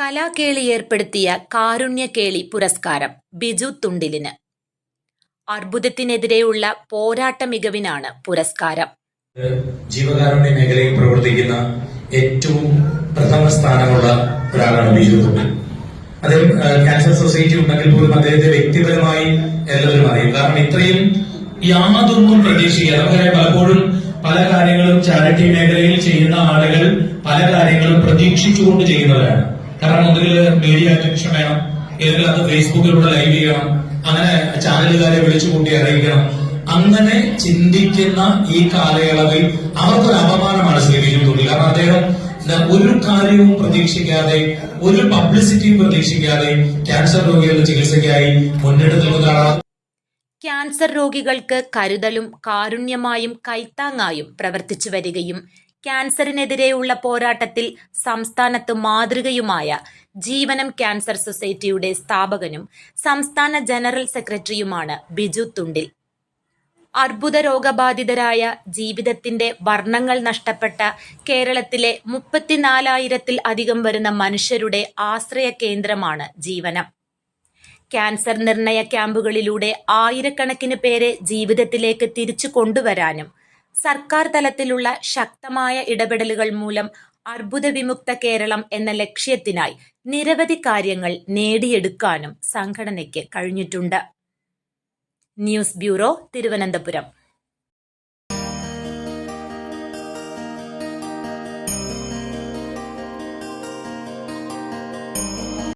കലാകേളി ഏർപ്പെടുത്തിയ കാരുണ്യകേളി പുരസ്കാരം ബിജു തുണ്ടിലിന്. അർബുദത്തിനെതിരെയുള്ള പോരാട്ട മികവിനാണ് പുരസ്കാരം. ജീവകാരുണ്യ മേഖലയിൽ പ്രവർത്തിക്കുന്ന ഏറ്റവും പ്രഥമ സ്ഥാനമുള്ള ഒരാളാണ് ബിജു തുണ്ടിൽ. അദ്ദേഹം ക്യാൻസർ സൊസൈറ്റി ഉണ്ടെങ്കിൽ പോലും അദ്ദേഹത്തെ വ്യക്തിപരമായി എല്ലാവരും അറിയും. കാരണം ഇത്രയും യാതൊന്നും പ്രതീക്ഷിക്കുക നമുക്കറിയാം പലപ്പോഴും പല കാര്യങ്ങളും ചാരിറ്റി മേഖലയിൽ ചെയ്യുന്ന ആളുകൾ പല കാര്യങ്ങളും പ്രതീക്ഷിച്ചുകൊണ്ട് ചെയ്യുന്നവരാണ്. കാരണം ഒന്നുകിൽ മീഡിയ അറ്റൻഷൻ വേണം. ഏതെങ്കിലും അത് ഫേസ്ബുക്കിലൂടെ ലൈവ് ചെയ്യണം. അങ്ങനെ ചാനലുകാരെ വിളിച്ചു കൂട്ടി അറിയിക്കണം. അങ്ങനെ ചിന്തിക്കുന്ന ഈ കാലയളവിൽ അവർക്കൊരു അപമാനമാണ് ബിജു കാരണം അദ്ദേഹം ഒരു കാര്യവും പ്രതീക്ഷിക്കാതെ ഒരു പബ്ലിസിറ്റിയും പ്രതീക്ഷിക്കാതെ ക്യാൻസർ രോഗികളുടെ ചികിത്സയ്ക്കായി മുന്നിട്ട് നിൽക്കുന്നതാണ് ക്യാൻസർ രോഗികൾക്ക് കരുതലും കാരുണ്യമായും കൈത്താങ്ങായും പ്രവർത്തിച്ചു വരികയും ക്യാൻസറിനെതിരെയുള്ള പോരാട്ടത്തിൽ സംസ്ഥാനത്ത് മാതൃകയുമായ ജീവനം ക്യാൻസർ സൊസൈറ്റിയുടെ സ്ഥാപകനും സംസ്ഥാന ജനറൽ സെക്രട്ടറിയുമാണ് ബിജു തുണ്ടിൽ. അർബുദ രോഗബാധിതരായ ജീവിതത്തിന്റെ വർണങ്ങൾ നഷ്ടപ്പെട്ട കേരളത്തിലെ മുപ്പത്തിനാലായിരത്തിൽ അധികം വരുന്ന മനുഷ്യരുടെ ആശ്രയ കേന്ദ്രമാണ് ജീവനം. ക്യാൻസർ നിർണയ ക്യാമ്പുകളിലൂടെ ആയിരക്കണക്കിന് പേരെ ജീവിതത്തിലേക്ക് തിരിച്ചു കൊണ്ടുവരാനും സർക്കാർ തലത്തിലുള്ള ശക്തമായ ഇടപെടലുകൾ മൂലം അർബുദ വിമുക്ത കേരളം എന്ന ലക്ഷ്യത്തിനായി നിരവധി കാര്യങ്ങൾ നേടിയെടുക്കാനും സംഘടനയ്ക്ക് കഴിഞ്ഞിട്ടുണ്ട്. News bureau Thiruvananthapuram.